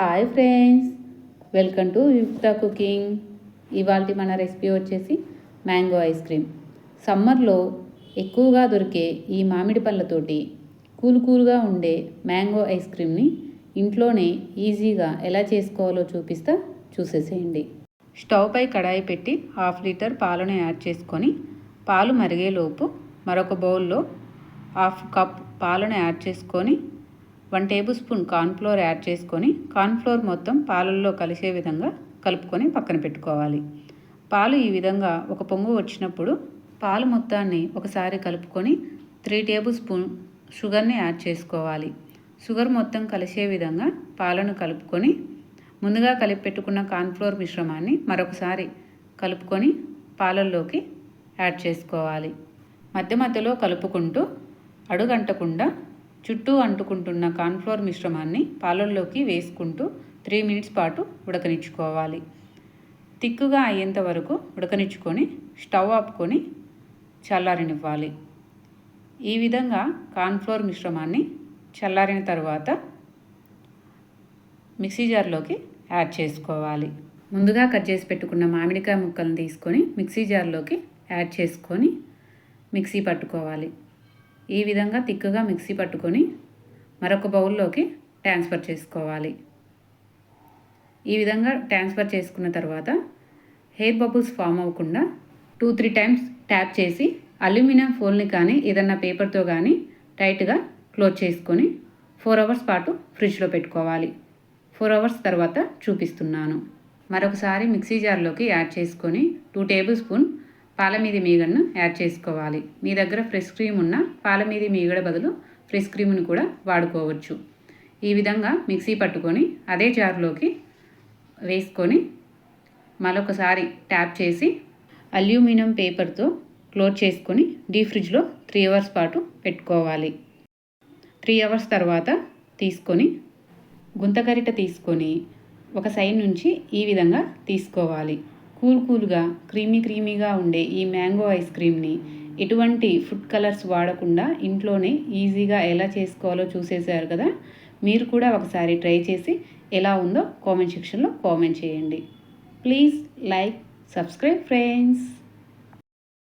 Hi friends welcome to Yukta cooking ఇవాళ మన recipe వచ్చేసి మ్యాంగో ఐస్ క్రీమ్ సమ్మర్లో ఎక్కువగా దొరికే ఈ మామిడి పళ్ళతోటి కూల్ కూల్గా ఉండే మ్యాంగో ఐస్ క్రీమ్ని ఇంట్లోనే ఈజీగా ఎలా చేసుకోవాలో చూపిస్తా చూసేసేయండి. స్టవ్ పై కడాయి పెట్టి హాఫ్ లీటర్ పాలను యాడ్ చేసుకొని పాలు మరిగేలోపు మరొక బౌల్లో హాఫ్ కప్ పాలను యాడ్ చేసుకొని one tablespoon cornflour add చేసుకొని కార్న్ఫ్లోర్ మొత్తం పాలల్లో కలిసే విధంగా కలుపుకొని పక్కన పెట్టుకోవాలి. పాలు ఈ విధంగా ఒక పొంగు వచ్చినప్పుడు పాలు మొత్తాన్ని ఒకసారి కలుపుకొని త్రీ టేబుల్ స్పూన్ షుగర్ని యాడ్ చేసుకోవాలి. షుగర్ మొత్తం కలిసే విధంగా పాలను కలుపుకొని ముందుగా కలిపి పెట్టుకున్న కార్న్ఫ్లోర్ మిశ్రమాన్ని మరొకసారి కలుపుకొని పాలల్లోకి యాడ్ చేసుకోవాలి. మధ్య మధ్యలో కలుపుకుంటూ అడుగంటకుండా చుట్టూ అంటుకుంటున్న కాన్ఫ్లోర్ మిశ్రమాన్ని పాలల్లోకి వేసుకుంటూ త్రీ మినిట్స్ పాటు ఉడకనిచ్చుకోవాలి. తిక్కుగా అయ్యేంత వరకు ఉడకనిచ్చుకొని స్టవ్ ఆపుకొని చల్లారనివ్వాలి. ఈ విధంగా కాన్ఫ్లోర్ మిశ్రమాన్ని చల్లారిన తర్వాత మిక్సీ జార్లోకి యాడ్ చేసుకోవాలి. ముందుగా కట్ చేసి పెట్టుకున్న మామిడికాయ ముక్కలను తీసుకొని మిక్సీ జార్లోకి యాడ్ చేసుకొని మిక్సీ పట్టుకోవాలి. ఈ విధంగా తిక్కుగా మిక్సీ పట్టుకొని మరొక బౌల్లోకి ట్రాన్స్ఫర్ చేసుకోవాలి. ఈ విధంగా ట్రాన్స్ఫర్ చేసుకున్న తర్వాత హెయిర్ బబుల్స్ ఫామ్ అవ్వకుండా టూ త్రీ టైమ్స్ ట్యాప్ చేసి అల్యూమినియం ఫోల్ని కానీ ఏదన్నా పేపర్తో కానీ టైట్గా క్లోజ్ చేసుకొని ఫోర్ అవర్స్ పాటు ఫ్రిడ్జ్లో పెట్టుకోవాలి. ఫోర్ అవర్స్ తర్వాత చూపిస్తున్నాను. మరొకసారి మిక్సీ జార్లోకి యాడ్ చేసుకొని టూ టేబుల్ స్పూన్ పాల మీది మీగడను యాడ్ చేసుకోవాలి. మీ దగ్గర ఫ్రెష్ క్రీమ్ ఉన్న పాల మీది మీగడ బదులు ఫ్రెష్ క్రీమ్ని కూడా వాడుకోవచ్చు. ఈ విధంగా మిక్సీ పట్టుకొని అదే జార్లోకి వేసుకొని మరొకసారి ట్యాప్ చేసి అల్యూమినియం పేపర్తో క్లోజ్ చేసుకొని డీ ఫ్రిడ్జ్లో త్రీ అవర్స్ పాటు పెట్టుకోవాలి. త్రీ అవర్స్ తర్వాత తీసుకొని గుంతకరిట తీసుకొని ఒక సైడ్ నుంచి ఈ విధంగా తీసుకోవాలి. కూల్ కూల్గా క్రీమీ క్రీమీగా ఉండే ఈ మ్యాంగో ఐస్ క్రీమ్ని ఎటువంటి ఫుడ్ కలర్స్ వాడకుండా ఇంట్లోనే ఈజీగా ఎలా చేసుకోవాలో చూసేసారు కదా? మీరు కూడా ఒకసారి ట్రై చేసి ఎలా ఉందో కామెంట్ సెక్షన్లో కామెంట్ చేయండి. Please like subscribe friends.